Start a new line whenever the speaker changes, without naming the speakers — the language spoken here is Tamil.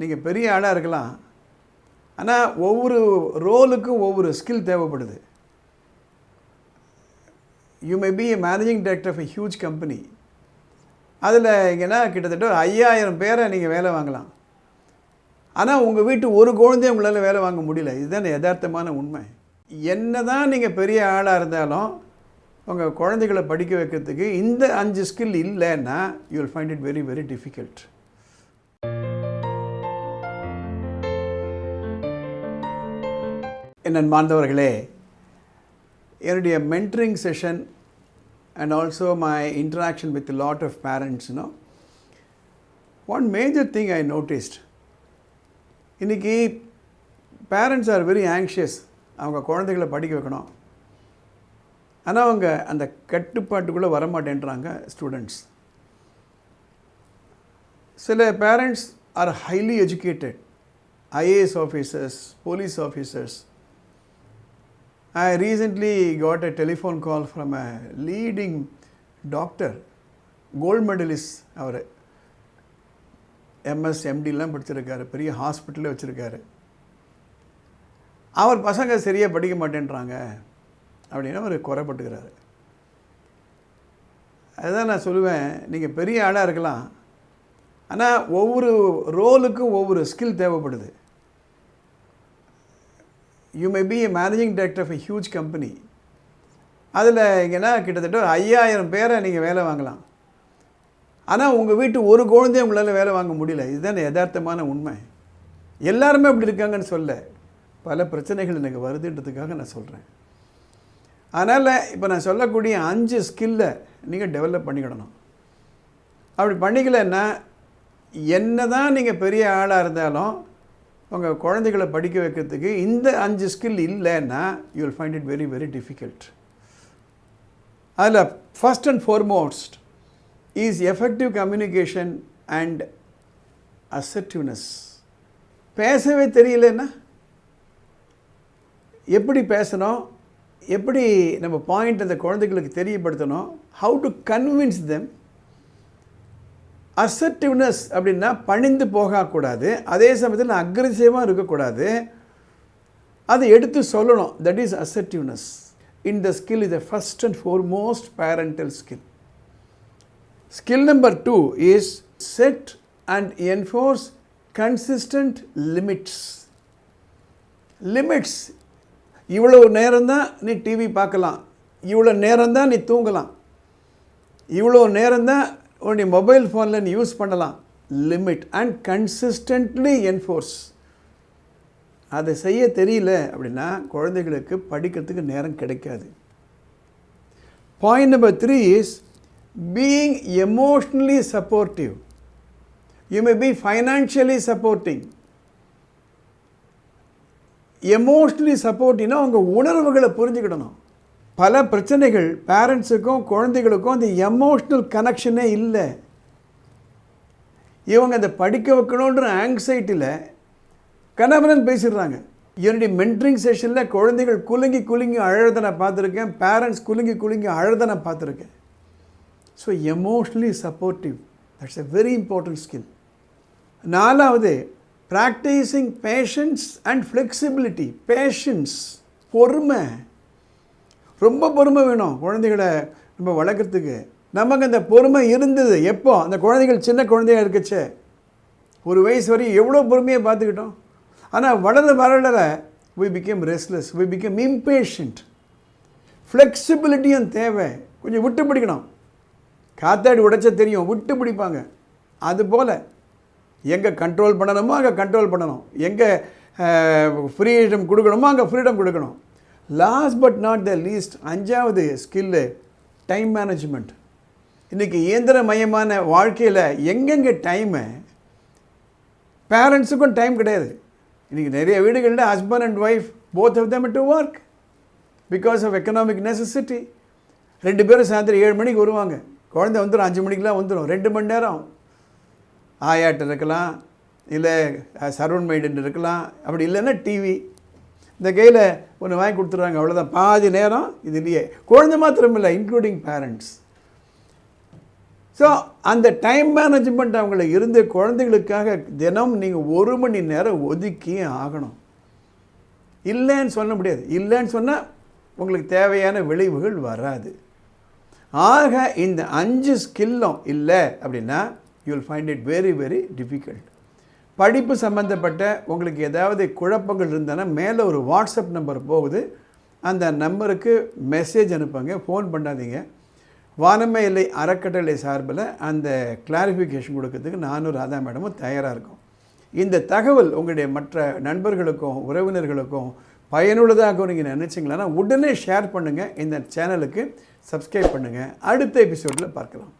நீங்கள் பெரிய ஆளாக இருக்கலாம். ஆனால் ஒவ்வொரு ரோலுக்கும் ஒவ்வொரு ஸ்கில் தேவைப்படுது. You may be managing director of a huge company அதில் இங்கன்னா கிட்டத்தட்ட ஒரு ஐயாயிரம் பேரை நீங்கள் வேலை வாங்கலாம். ஆனால் உங்கள் வீட்டு ஒரு குழந்தையும் உங்களால் வேலை வாங்க முடியல. இதுதான் யதார்த்தமான உண்மை. என்ன தான் நீங்கள் பெரிய ஆளாக இருந்தாலும் உங்கள் குழந்தைகளை படிக்க வைக்கிறதுக்கு இந்த அஞ்சு ஸ்கில் இல்லைன்னா you will find it very very difficult என் அன்பார்ந்தவர்களே என்னுடைய mentoring session and also my interaction with lot of பேரண்ட்ஸ்னோ one major thing I noticed இன்றைக்கி பேரண்ட்ஸ் ஆர் வெரி ஆங்ஷியஸ் அவங்க குழந்தைகளை படிக்க வைக்கணும். ஆனால் அவங்க அந்த கட்டுப்பாட்டுக்குள்ளே வரமாட்டேன்றாங்க ஸ்டூடெண்ட்ஸ் சில parents are highly educated IAS officers police officers I recently got a telephone call from a leading doctor gold medalist our. MS எம்டிலாம் படிச்சிருக்காரு பெரிய ஹாஸ்பிட்டலே வச்சுருக்காரு. அவர் பசங்க சரியாக படிக்க மாட்டேன்றாங்க அப்படின்னு அவர் குறைப்பட்டுக்கிறாரு. அதுதான் நான் சொல்லுவேன் நீங்கள் பெரிய ஆளாக இருக்கலாம். ஆனால் ஒவ்வொரு ரோலுக்கும் ஒவ்வொரு ஸ்கில் தேவைப்படுது. You may be a managing director of a huge company அதில் இங்கன்னா கிட்டத்தட்ட ஒரு ஐயாயிரம் பேரை நீங்கள் வேலை வாங்கலாம். ஆனால் உங்கள் வீட்டு ஒரு குழந்தையும் உங்களால் வேலை வாங்க முடியல. இதுதான் யதார்த்தமான உண்மை. எல்லாருமே அப்படி இருக்காங்கன்னு சொல்ல. பல பிரச்சனைகள் எனக்கு வருதுன்றதுக்காக நான் சொல்கிறேன் அதனால் இப்போ நான் சொல்லக்கூடிய அஞ்சு ஸ்கில்லை நீங்கள் டெவலப் பண்ணிக்கிடணும். அப்படி பண்ணிக்கலைன்னா என்ன தான் நீங்கள் பெரிய ஆளாக இருந்தாலும் உங்கள் குழந்தைகளை படிக்க வைக்கிறதுக்கு இந்த அஞ்சு ஸ்கில் இல்லைன்னா you will find it very very difficult அதில் first and foremost is effective communication and assertiveness பேசவே தெரியலன்னா எப்படி பேசணும் எப்படி நம்ம பாயிண்ட் அந்த குழந்தைகளுக்கு தெரியப்படுத்தணும் how to convince them assertiveness அப்படின்னா பணிந்து போகக்கூடாது. அதே சமயத்தில் அக்ரெசிவாக இருக்கக்கூடாது. அதை எடுத்து சொல்லணும். That is assertiveness in the skill is the first and foremost parental skill skill number two is set and enforce consistent limits limits இவ்வளோ நேரம்தான் நீ டிவி பார்க்கலாம். இவ்வளோ நேரம்தான் நீ தூங்கலாம். இவ்வளோ நேரம்தான் உன்னுடைய மொபைல் ஃபோனில் நீ யூஸ் பண்ணலாம். லிமிட் அண்ட் கன்சிஸ்டன்ட்லி என்ஃபோர்ஸ் அதை செய்ய தெரியல அப்படின்னா குழந்தைகளுக்கு படிக்கிறதுக்கு நேரம் கிடைக்காது. Point number three is being emotionally supportive you may be financially supporting emotionally சப்போர்ட்டினா அவங்க உணர்வுகளை புரிஞ்சுக்கிடணும். பல பிரச்சனைகள் பேரண்ட்ஸுக்கும் குழந்தைகளுக்கும் அந்த எமோஷ்னல் கனெக்ஷனே இல்லை. இவங்க அதை படிக்க வைக்கணுன்ற ஆங்ஸைட்டியில் கணவனன் பேசிடுறாங்க. என்னுடைய மென்ட்ரிங் செஷனில் குழந்தைகள் குலுங்கி குலுங்கி அழறதை நான் பார்த்துருக்கேன். பேரண்ட்ஸ் குலுங்கி குலுங்கி அழறதை நான் பார்த்துருக்கேன். So emotionally supportive that's a very important skill நாலாவது practicing patience and flexibility patience பொறுமை. ரொம்ப பொறுமை வேணும் குழந்தைகளை நம்ம வளர்க்குறதுக்கு. நமக்கு அந்த பொறுமை இருந்தது. எப்போ? அந்த குழந்தைகள் சின்ன குழந்தையாக இருக்குச்சே. ஒரு வயசு வரையும் எவ்வளோ பொறுமையாக பார்த்துக்கிட்டோம். ஆனால் வளர வளர we become restless we become impatient ஃப்ளெக்சிபிலிட்டியும் தேவை. கொஞ்சம் விட்டு பிடிக்கணும். காத்தாடி உடைச்ச தெரியும். விட்டு பிடிப்பாங்க. அதுபோல் எங்கே கண்ட்ரோல் பண்ணணுமோ அங்கே கண்ட்ரோல் பண்ணணும். எங்கே ஃப்ரீடம் கொடுக்கணுமோ அங்கே ஃப்ரீடம் கொடுக்கணும். Last but not the least அஞ்சாவது ஸ்கில்லு டைம் மேனேஜ்மெண்ட் இன்றைக்கி இயந்திரமயமான வாழ்க்கையில் எங்கெங்கே டைமு பேரண்ட்ஸுக்கும் டைம் கிடையாது. இன்றைக்கி நிறைய வீடுகளில் husband and wife both of them to work because of economic necessity ரெண்டு பேரும் சாயந்தரம் ஏழு மணிக்கு வருவாங்க. குழந்தை வந்துடும் அஞ்சு மணிக்கெலாம் வந்துடும் ரெண்டு மணி நேரம் ஆயாட்டு இருக்கலாம் இல்லை சரவண் மைடன் இருக்கலாம். அப்படி இல்லைன்னா டிவி இந்த கையில் ஒன்று வாங்கி கொடுத்துட்றாங்க அவ்வளோதான் பாதி நேரம் இதுலேயே குழந்தை மாத்திரம் இல்லை இன்க்ளூடிங் பேரண்ட்ஸ் ஸோ அந்த டைம் மேனேஜ்மெண்ட் அவங்கள இருந்து குழந்தைகளுக்காக தினம் நீங்கள் ஒரு மணி நேரம் ஒதுக்கியே ஆகணும். இல்லைன்னு சொல்ல முடியாது. இல்லைன்னு சொன்னால் உங்களுக்கு தேவையான விளைவுகள் வராது. ஆக இந்த அஞ்சு ஸ்கில்லும் இல்லை அப்படின்னா you will find it very very difficult படிப்பு சம்மந்தப்பட்ட உங்களுக்கு ஏதாவது குழப்பங்கள் இருந்தனா மேலே ஒரு வாட்ஸ்அப் நம்பர் போகுது. அந்த நம்பருக்கு மெசேஜ் அனுப்புங்க ஃபோன் பண்ணாதீங்க. வானமே இல்லை அறக்கட்டளை சார்பில் அந்த கிளாரிஃபிகேஷன் கொடுக்கறதுக்கு நானும் ராதா மேடமும் தயாராக இருக்கும். இந்த தகவல் உங்களுடைய மற்ற நண்பர்களுக்கும் உறவினர்களுக்கும் பயனுள்ளதாக நீங்கள் நினச்சிங்களா உடனே ஷேர் பண்ணுங்கள் இந்த சேனலுக்கு சப்ஸ்கிரைப் பண்ணுங்கள் அடுத்த எபிசோடில் பார்க்கலாம்.